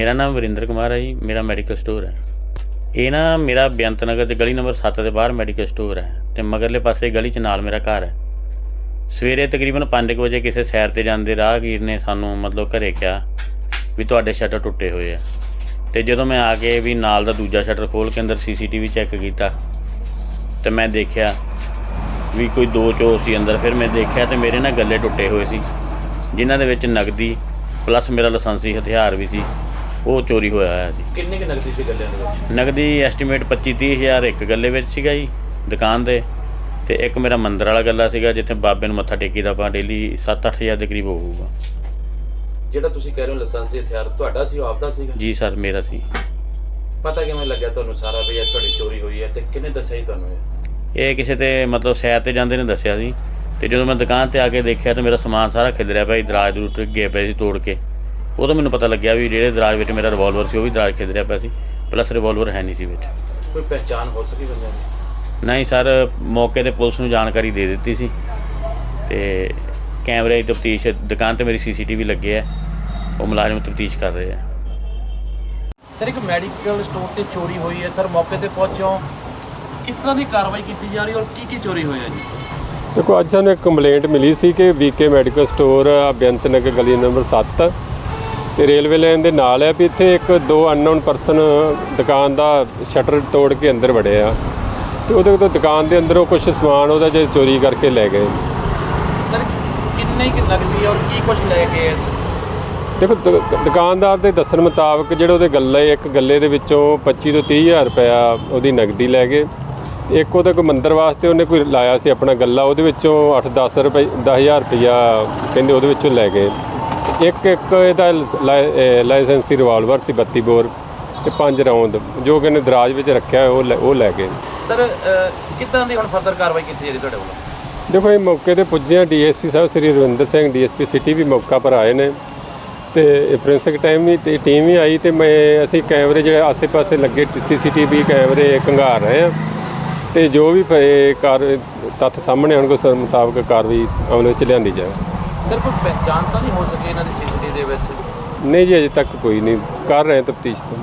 ਮੇਰਾ ਨਾਮ ਵਰਿੰਦਰ ਕੁਮਾਰ ਹੈ ਜੀ, ਮੇਰਾ ਮੈਡੀਕਲ ਸਟੋਰ ਹੈ। ਇਹ ਨਾ ਮੇਰਾ ਬੇਅੰਤ ਨਗਰ ਦੇ ਗਲੀ ਨੰਬਰ 7 ਦੇ ਬਾਹਰ ਮੈਡੀਕਲ ਸਟੋਰ ਹੈ ਤੇ ਮਗਰਲੇ ਪਾਸੇ ਗਲੀ 'ਚ ਨਾਲ ਮੇਰਾ ਘਰ ਹੈ। ਸਵੇਰੇ ਤਕਰੀਬਨ 5 ਵਜੇ ਕਿਸੇ ਸੈਰ ਤੇ ਜਾਂਦੇ ਰਾਹਗੀਰ ਨੇ ਸਾਨੂੰ ਮਤਲਬ ਘਰੇ ਕਿਹਾ ਵੀ ਤੁਹਾਡੇ ਸ਼ਟਰ ਟੁੱਟੇ ਹੋਏ ਆ। ਤੇ ਜਦੋਂ ਮੈਂ ਆ ਕੇ ਵੀ ਨਾਲ ਦਾ ਦੂਜਾ ਸ਼ਟਰ ਖੋਲ ਕੇ ਅੰਦਰ ਸੀਸੀਟੀਵੀ ਚੈੱਕ ਕੀਤਾ, ਤੇ ਮੈਂ ਦੇਖਿਆ ਵੀ ਕੋਈ ਦੋ ਚੋਰ ਸੀ ਅੰਦਰ। ਫਿਰ ਮੈਂ ਦੇਖਿਆ ਤੇ ਮੇਰੇ ਨਾਲ ਗੱਲੇ ਟੁੱਟੇ ਹੋਏ ਸੀ, ਜਿਨ੍ਹਾਂ ਦੇ ਵਿੱਚ ਨਗਦੀ ਪਲੱਸ ਮੇਰਾ ਲਾਇਸੈਂਸੀ ਹਥਿਆਰ ਵੀ ਸੀ। ਉਹ ਚੋਰੀ ਹੋਇਆ ਹੋਇਆ ਸੀ ਕਿੰਨੇ ਕੁ ਨਗਦੀ ਸੀ ਗੱਲਿਆਂ ਦੇ ਵਿੱਚ? ਨਗਦੀ ਐਸਟੀਮੇਟ 25 30 ਹਜ਼ਾਰ ਇੱਕ ਗੱਲੇ ਵਿੱਚ ਸੀਗਾ ਜੀ ਦੁਕਾਨ ਦੇ। ਤੇ ਇੱਕ ਮੇਰਾ ਮੰਦਰ ਵਾਲਾ ਗੱਲਾ ਸੀਗਾ ਜਿੱਥੇ ਬਾਬੇ ਨੂੰ ਮੱਥਾ ਟੇਕੀਦਾ ਆਪਾਂ ਡੇਲੀ 7-8 ਹਜ਼ਾਰ ਦੇ ਕਰੀਬ ਹੋਊਗਾ। ਜਿਹੜਾ ਤੁਸੀਂ ਕਹਿ ਰਹੇ ਹੋ ਲਾਇਸੈਂਸੀ ਹਥਿਆਰ ਤੁਹਾਡਾ ਸੀ ਉਹ ਆਪਦਾ ਸੀਗਾ? ਜੀ ਸਰ ਮੇਰਾ ਸੀ। ਪਤਾ ਕਿਵੇਂ ਲੱਗਿਆ ਤੁਹਾਨੂੰ ਸਾਰਾ ਵੀ ਇਹ ਤੁਹਾਡੀ ਚੋਰੀ ਹੋਈ ਹੈ ਤੇ ਕਿਹਨੇ ਦੱਸਿਆ ਜੀ ਤੁਹਾਨੂੰ ਇਹ? ਇਹ ਕਿਸੇ ਤੇ ਮਤਲਬ ਸੈਰ ਤੇ ਜਾਂਦੇ ਨੇ ਦੱਸਿਆ ਸੀ। ਤੇ ਜਦੋਂ ਮੈਂ ਦੁਕਾਨ ਤੇ ਆ ਕੇ ਦੇਖਿਆ ਤੇ ਮੇਰਾ ਸਮਾਨ ਸਾਰਾ ਖਿਲਰਿਆ ਪਿਆ ਸੀ ਦਰਾਜ ਦਰੂਜ ਗਏ ਪਏ ਸੀ ਤੋੜ ਕੇ। ਉਦੋਂ ਮੈਨੂੰ ਪਤਾ ਲੱਗਿਆ ਵੀ ਜਿਹੜੇ ਦਰਾਜ ਵਿੱਚ ਮੇਰਾ ਰਿਵਾਲਵਰ ਸੀ ਉਹ ਵੀ ਦਰਾਜ ਖਿਲਰਿਆ ਪਿਆ ਸੀ। ਪਲੱਸ ਰਿਵਾਲਵਰ ਹੈ ਨਹੀਂ ਸੀ ਵਿੱਚ। ਕੋਈ ਪਹਿਚਾਣ ਹੋ ਸਕੀ ਬੰਦਿਆਂ ਦੀ? ਨਹੀਂ ਸਰ ਮੌਕੇ ਤੇ ਪੁਲਿਸ ਨੂੰ ਜਾਣਕਾਰੀ ਦੇ ਦਿੱਤੀ ਸੀ। ਤੇ ਕੈਮਰੇ ਦੀ ਤਫਤੀਸ਼ ਦੁਕਾਨ ਤੇ ਮੇਰੀ ਸੀਸੀਟੀਵੀ ਲੱਗੇ ਆ। ਉਹ ਮੁਲਾਜ਼ਮ ਤਫਤੀਸ਼ ਕਰ ਰਹੇ ਆ। ਸਰ ਇੱਕ ਮੈਡੀਕਲ ਸਟੋਰ ਤੇ ਚੋਰੀ ਹੋਈ ਹੈ। ਸਰ ਮੌਕੇ ਤੇ ਪਹੁੰਚੋ ਕਿਸ ਤਰ੍ਹਾਂ ਦੀ ਕਾਰਵਾਈ ਕੀਤੀ ਜਾ ਰਹੀ ਹੈ ਔਰ ਕੀ ਕੀ ਚੋਰੀ ਹੋਈ ਹੈ ਜੀ? ਦੇਖੋ ਅੱਜ ਸਾਨੂੰ ਇੱਕ ਕੰਪਲੇਂਟ ਮਿਲੀ ਸੀ ਕਿ ਵੀਕੇ ਮੈਡੀਕਲ ਸਟੋਰ ਬੇਅੰਤ ਨਗਰ ਗਲੀ ਨੰਬਰ 7 ਤੇ ਰੇਲਵੇ ਲਾਈਨ ਦੇ ਨਾਲ ਹੈ ਵੀ ਇੱਥੇ ਇੱਕ ਦੋ ਅਨਨੋਨ ਪਰਸਨ ਦੁਕਾਨ ਦਾ ਸ਼ਟਰ ਤੋੜ ਕੇ ਅੰਦਰ ਵੜੇ ਆ। ਤੇ ਉਹਦੇ ਤੋਂ ਦੁਕਾਨ ਦੇ ਅੰਦਰੋਂ ਕੁਝ ਸਮਾਨ ਉਹਦਾ ਜੇ ਚੋਰੀ ਕਰਕੇ ਲੈ ਗਏ। ਸਰ ਕਿੰਨੇ ਕੁ ਨਗਦੀ ਔਰ ਕੀ ਕੁਝ ਲੈ ਗਏ ਦੇਖੋ ਦੁਕਾਨਦਾਰ ਦੇ ਦੱਸਣ ਮੁਤਾਬਕ ਜਿਹੜੇ ਉਹਦੇ ਗੱਲੇ ਇੱਕ ਗੱਲੇ ਦੇ ਵਿੱਚੋਂ 25 ਤੋਂ 30 ਹਜ਼ਾਰ ਰੁਪਇਆ ਉਹਦੀ ਨਗਦੀ ਲੈ ਗਏ। ਇੱਕ ਉਹਦੇ ਕੋਈ ਮੰਦਰ ਵਾਸਤੇ ਉਹਨੇ ਕੋਈ ਲਾਇਆ ਸੀ ਆਪਣਾ ਗੱਲਾ ਉਹਦੇ ਵਿੱਚੋਂ 8-10 ਰੁਪਏ 10000 ਰੁਪਇਆ ਕਹਿੰਦੇ ਉਹਦੇ ਵਿੱਚੋਂ ਲੈ ਗਏ। ਇੱਕ ਇੱਕ ਇਹਦਾ ਲਾਇਸੈਂਸੀ ਰਿਵਾਲਵਰ ਸੀ 32 ਬੋਰ ਤੇ ਪੰਜ ਰਾਉਂਡ ਜੋ ਕਿ ਇਹਨੇ ਦਰਾਜ ਵਿੱਚ ਰੱਖਿਆ ਉਹ ਲੈ- ਉਹ ਲੈ ਗਏ। ਸਰ ਕਿੱਦਾਂ ਦੀ ਹੁਣ ਫਰਦਰ ਕਾਰਵਾਈ ਕੀਤੀ ਜਾ ਰਹੀ ਤੁਹਾਡੇ ਵੱਲੋਂ? ਦੇਖੋ ਇਹ ਮੌਕੇ ਤੇ ਪੁੱਜੇ ਆ ਡੀਐਸਪੀ ਸਾਹਿਬ ਸ੍ਰੀ ਰਵਿੰਦਰ ਸਿੰਘ ਡੀਐਸਪੀ ਸਿਟੀ ਵੀ ਮੌਕਾ ਪਰ ਆਏ ਨੇ। ਤੇ ਫੋਰੈਂਸਿਕ ਟਾਈਮ ਵੀ ਤੇ ਟੀਮ ਵੀ ਆਈ ਤੇ ਮੈਂ ਅਸੀਂ ਕੈਮਰੇ ਜਿਹੜੇ ਆਸੇ-ਪਾਸੇ ਲੱਗੇ ਸੀਸੀਟੀਵੀ ਕੈਮਰੇ ਖੰਗਾਰ ਰਹੇ ਆ। ਤੇ ਜੋ ਵੀ ਪ- ਕਾਰ ਤੱਥ ਸਾਹਮਣੇ ਆਉਣਗੇ ਉਸ ਮੁਤਾਬਕ ਕਾਰਵਾਈ ਅਮਲ ਵਿੱਚ ਲਿਆਂਦੀ ਜਾਏ ਸਰ, ਕੋਈ ਪਹਿਚਾਣ ਤਾਂ ਨਹੀਂ ਹੋ ਸਕੀ ਇਹਨਾਂ ਦੀ ਸੀਸੀਟੀਵੀ ਦੇ ਵਿੱਚ? ਨਹੀਂ ਜੀ, ਅਜੇ ਤੱਕ ਕੋਈ ਨਹੀਂ। ਕਰ ਰਹੇ ਤਫਤੀਸ਼ ਤੋਂ।